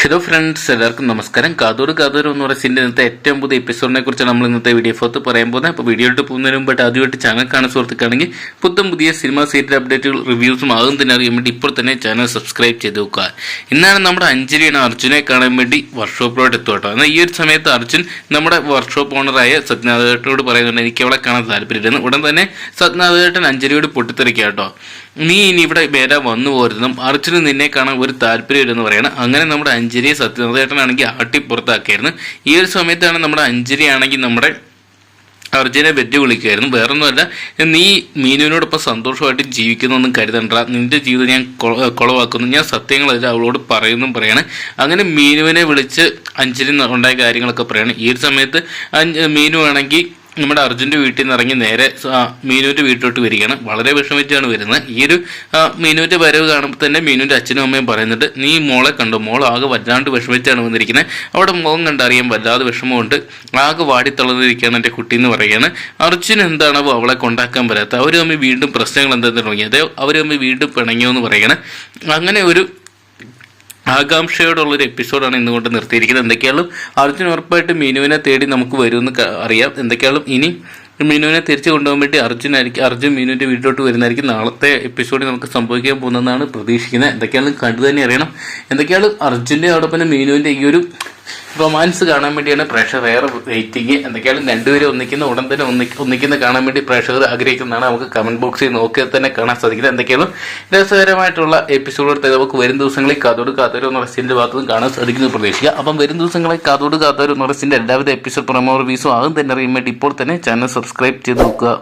Hello friends എല്ലാവർക്കും നമസ്കാരം. കാതൂർ കാതൂർ എന്ന് പറയുന്ന ഇന്നത്തെ ഏറ്റവും പുതിയ എപ്പിസോഡിനെ കുറിച്ച് നമ്മൾ ഇന്നത്തെ വീഡിയോ ഫോത്ത് പറയാൻ പോകുന്നത്. അപ്പോൾ വീഡിയോ ഇട്ട് പോകുന്നതിന് മുമ്പായിട്ട് ആദ്യമായിട്ട് ചാനൽ കാണാൻ സുഹൃത്തുക്കാണെങ്കിൽ പുത്തം പുതിയ സിനിമ സീരിയൽ അപ്ഡേറ്റുകൾ റിവ്യൂസും ആകും തന്നെ അറിയാൻ വേണ്ടി ഇപ്പോൾ തന്നെ ചാനൽ സബ്സ്ക്രൈബ് ചെയ്ത് വെക്കുക. ഇന്നാണ് നമ്മുടെ അഞ്ജലിയാണ് അർജുനെ കാണാൻ വേണ്ടി വർക്ക്ഷോപ്പിലോട്ട് എത്തുക കേട്ടോ. എന്നാൽ ഈ ഒരു സമയത്ത് അർജുൻ നമ്മുടെ വർക്ക്ഷോപ്പ് ഓണറായ സജ്ഞാദേട്ടനോട് പറയുന്നുണ്ട് എനിക്ക് അവളെ കാണാൻ താല്പര്യമില്ലെന്ന്. ഉടൻ തന്നെ സജ്ഞാദേട്ടൻ അഞ്ജലിയോട് പൊട്ടിത്തെറിക്കുക കേട്ടോ. നീ ഇനി ഇവിടെ വേറെ വന്നു പോരുന്നതും അർജുന് നിന്നെ കാണാൻ ഒരു താല്പര്യമില്ലെന്ന് പറയണം. അങ്ങനെ നമ്മുടെ അഞ്ജലിയെ സത്യനാഥേട്ടനാണെങ്കിൽ ആട്ടി പുറത്താക്കിയായിരുന്നു. ഈ ഒരു സമയത്താണ് നമ്മുടെ അഞ്ജലി ആണെങ്കിൽ നമ്മുടെ അർജുനെ വെല്ലുവിളിക്കുമായിരുന്നു. വേറൊന്നുമല്ല നീ മീനുവിനോടൊപ്പം സന്തോഷമായിട്ട് ജീവിക്കുന്നൊന്നും കരുതണ്ട. നിന്റെ ജീവിതം ഞാൻ കുളവാക്കുന്നു. ഞാൻ സത്യങ്ങളെല്ലാം അവളോട് പറയുന്നു പറയാണ്. അങ്ങനെ മീനുവിനെ വിളിച്ച് അഞ്ജലി ഉണ്ടായ കാര്യങ്ങളൊക്കെ പറയാണ്. ഈ ഒരു സമയത്ത് മീനു ആണെങ്കിൽ നമ്മുടെ അർജുന്റെ വീട്ടിൽ നിന്ന് ഇറങ്ങി നേരെ മീനുവിന്റെ വീട്ടിലോട്ട് വരികയാണ്. വളരെ വിഷമിച്ചാണ് വരുന്നത്. ഈ ഒരു ആ, മീനുവിന്റെ വരവ് കാണുമ്പോൾ തന്നെ മീനുവിന്റെ അച്ഛനും അമ്മയും പറയുന്നുണ്ട് നീ മോളെ കണ്ടു? മോൾ ആകെ വല്ലാണ്ട് വിഷമിച്ചാണ് വന്നിരിക്കുന്നത് അവിടെ മുഖം കണ്ടറിയാൻ വല്ലാതെ വിഷമമുണ്ട്. ആകെ വാടിത്തളർന്നിരിക്കുകയാണ് എന്റെ കുട്ടി എന്ന് പറയുകയാണ്. അർജുൻ എന്താണോ അവളെ കൊണ്ടാക്കാൻ വരാത്ത അവർ തമ്മിൽ വീണ്ടും പ്രശ്നങ്ങൾ എന്താ തുടങ്ങി. അതേ അവർ തമ്മിൽ വീണ്ടും പിണങ്ങിയോ എന്ന് പറയുകയാണ്. അങ്ങനെ ഒരു ആകാംക്ഷയോടുള്ളൊരു എപ്പിസോഡാണ് ഇന്നുകൊണ്ട് നിർത്തിയിരിക്കുന്നത്. എന്തൊക്കെയാലും അർജുൻ ഉറപ്പായിട്ട് മീനുവിനെ തേടി നമുക്ക് വരുമെന്ന് അറിയാം. എന്തൊക്കെയാലും ഇനി മീനുവിനെ തിരിച്ചു കൊണ്ടുപോകാൻ വേണ്ടി അർജുനായിരിക്കും അർജുൻ മീനുവിന്റെ വീട്ടിലോട്ട് വരുന്നതായിരിക്കും നാളത്തെ എപ്പിസോഡിൽ നമുക്ക് സംഭവിക്കാൻ പോകുന്നതെന്നാണ് പ്രതീക്ഷിക്കുന്നത്. എന്തൊക്കെയാണ് കണ്ടു തന്നെ അറിയണം. എന്തൊക്കെയാണ് അർജുന്റെ അതോടൊപ്പം മീനുവിന്റെ ഈ ഒരു റൊമാൻസ് കാണാൻ വേണ്ടിയാണ് പ്രേക്ഷകർ ഏറെ വെയിറ്റിംഗ് എന്തൊക്കെയാണ് രണ്ടുപേരും ഒന്നിക്കുന്ന ഉടൻ തന്നെ ഒന്നി ഒന്നിക്കുന്ന കാണാൻ വേണ്ടി പ്രേക്ഷകർ ആഗ്രഹിക്കുന്നതാണ്. നമുക്ക് കമന്റ് ബോക്സിൽ നോക്കിയാൽ തന്നെ കാണാൻ സാധിക്കുന്നത് എന്തൊക്കെയാണ് രസകരമായിട്ടുള്ള എപ്പിസോഡുകൾ നമുക്ക് വരും ദിവസങ്ങളിൽ കാതോട് കാതോരോ എന്ന റെസിന്റെ ഭാഗത്തും കാണാൻ സാധിക്കുന്നു പ്രതീക്ഷിക്കുക. അപ്പം വരും ദിവസങ്ങളിൽ കാതോട് കാതോരോ എന്ന റെസിന്റെ എല്ലാവിധ എപ്പിസോഡ് പ്രൊമോ റിവ്യൂസും ആകും തന്നെ അറിയാൻ വേണ്ടി ഇപ്പോൾ തന്നെ ചാനൽ സബ്സ്ക്രൈബ് ചെയ്ത് നോക്കുക.